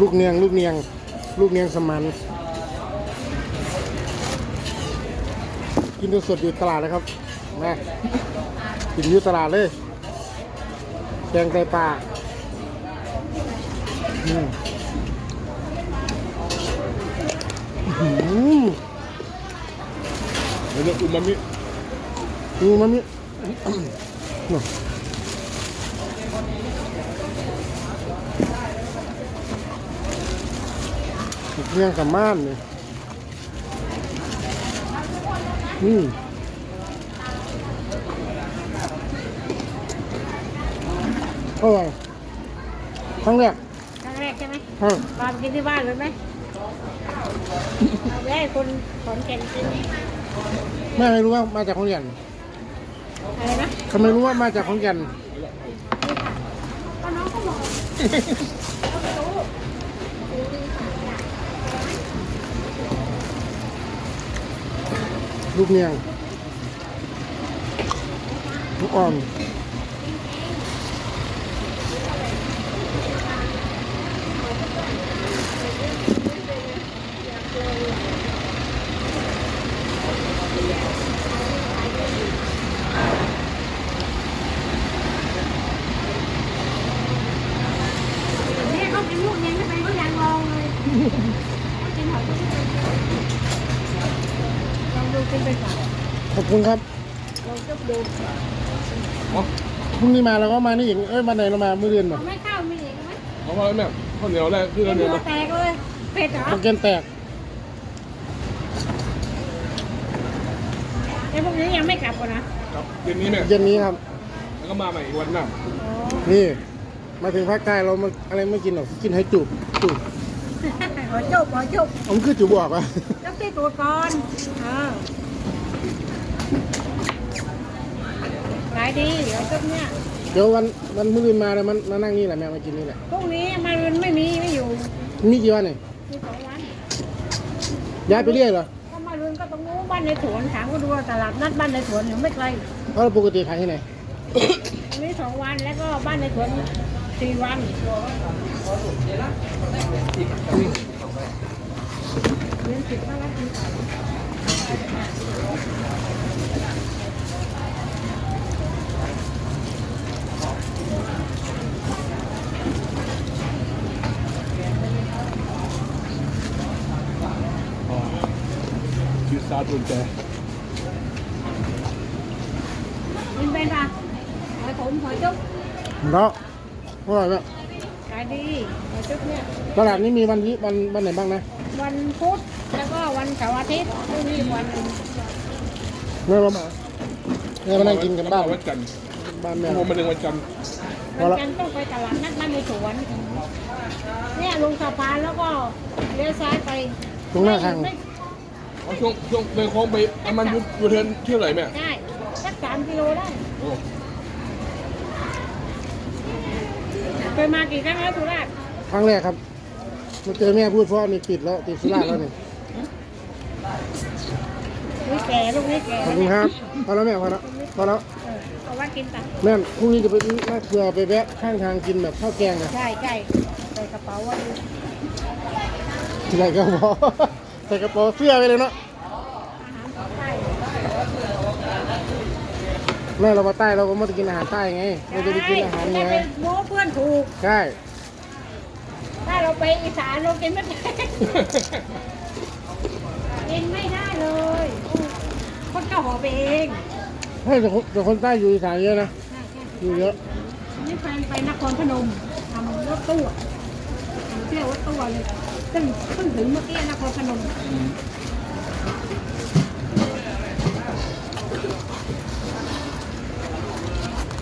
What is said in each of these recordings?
ลูกเนียง ลูกเนียง ลูกเนียงสมัน กินสดๆอยู่ตลาดเลยครับมากินอยู่ตลาดเลยแกงไก่ปลาอืมอื้อหือเดี๋ยวเนี่ยอุมามิดูมันนี่ เรื่องกับม่านเนี่ยอืมอร่อยครั้งแรกครั้งแรกใช่ไหมใช่มากินที่บ้านเลยไหมเอาไปให้คนขอนแก่นกินแม่ไม่รู้ว่ามาจากขอนแก่นอะไรนะทำไมรู้ว่ามาจากขอนแก่นก็น้องก็บอก ลูกเนียงลูกอ่อนเนี่ยเขากินลูกยังไม่ไปเขายังลองเลย ขอบคุณครับลองจุบดูพรุ่งนี้มาเราก็มานี่อีกเอ้ยมาไหนเรามาเมื่อเดือนแบเอาบไม่เข้าไม่เห็นไหมเอาว่าแม่ข้าวเหนียวแรกคือกิข้าวนเหนียวหัวมาแตกเลยเป็ดเหรอโปรแกรมแตกไอ้พวกนี้ยังไม่กลับก่อนนะครับเย็นนี้แม่เย็นนี้ครับ แล้วก็มาใหม่อีกวันหน้าอ๋อนี่ มาถึงภาคใต้เรามาอะไรไม่กินหรอกกินให้จุบจุบขอจุบขอจุบผมคือจุบบอกว่าจุบที่ตูดก่อนเออายดีเดี๋ยวจุบเนี่ยเดี๋ยววันวันมื้ออื่นมาแล้วมันมานั่งนี่แหละแม่มากินนี่แหละพรุ่งนี้มาเรือนไม่มีไม่อยู่มีกี่วันเนี่ยมีสองวันย้ายไปเรื่อยเหรอถ้ามาเรือนก็ตรงนู้นบ้านในสวนถามก็ดูว่าตลาดนัดบ้านในสวนอยู่ไม่ไกลเพราะเราปกติขายที่ไหนอันนี้สองวันแล้วก็บ้านในสวนสี่วันเรียนสิบมาแล้วกิน ยืดซาตุนแจกินเป็นปะหอยขมหอยจุ๊บเนาะอร่อยไหมขายดีหอยจุ๊บเนี่ยตลาดนี้มีวันที่วันวันไหนบ้างนะ วันพุธแล้วก็วันเสาร์อาทิตย์พรุ่งนี้อีกวันหนึ่งแม่เรามาแม่มานั่งกินกันบ้านวันจันทร์บ้านแม่ ผมมาถึงวันจันทร์พอวันละ จันทร์ต้องไปตลาดนัดบ้านในสวนเนี่ยลงสะพานแล้วก็เลี้ยวซ้ายไปตรงหน้าทาง ไม่ เอาช่วงช่วงเดินโค้งไปประมาณยูยูเทิร์นเที่ยวไหนแม่ได้สักสามกิโลได้โอ้เคยมากี่ครั้งแล้วสุราษฎร์ครั้งแรกครับมาเจอแม่พูดเพราะนี่ติดแล้วติดสุราษฎร์แล้วนี่นี่แก่ลูกนี่แก่ขอบคุณครับพอแล้วแม่พอแล้วพอแล้วเออเอาไว่ากินตังแม่พรุ่งนี้จะไปน่าเผื่อไปแวะข้างทางกินแบบข้าวแกงนะใช่ใช่ใส่กระเป๋าไว่าใส่กระเป๋า ใส่กระเป๋าเสื้อไปเลยเนาะอาหารใต้แม่เรามาใต้เราก็มากินอาหารใต้ไงเราจะไปกินอาหารใช่ไงไปโม้เพื่อนถูก ใช่ ถ้าเราไปอีสานเรากินไม่ได้ กินไม่ได้เลย คนเก่าหอไปเองให้แต่คนแต่คนใต้อยู่อีสานเยอะนะใช่ใช่อยู่เยอะ นี่แฟนไปนครพนมทำรถตู้อะทำ เที่ยวรถตู้เลยซึ่งเพิ่งถึงเมื่อกี้นครพนม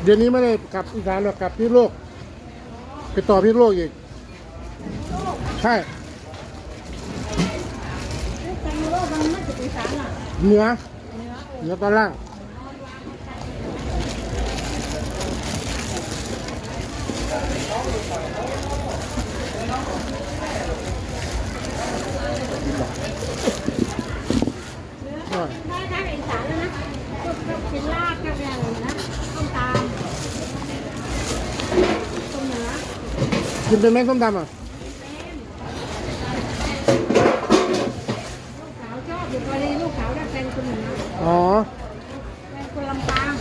เดี๋ยวนี้ไม่ได้กลับอีสานหรอกกลับพิษณุโลก ไปต่อพิษณุโลกอีก ใช่นี่แฟนโลกมันไม่ถึงอีสานอะเหนือ เหนือตอนล่างอ ได้ได้อีสานแล้วนะพวกพวกกินลาบกับอะไรนะต้มตามต้มเหนือกินเป็นแม่งส้มตำอะลูกสาวชอบอยู่พอดีลูกสาวได้แฟนคนเหนืออ๋อแฟนคนลำปาง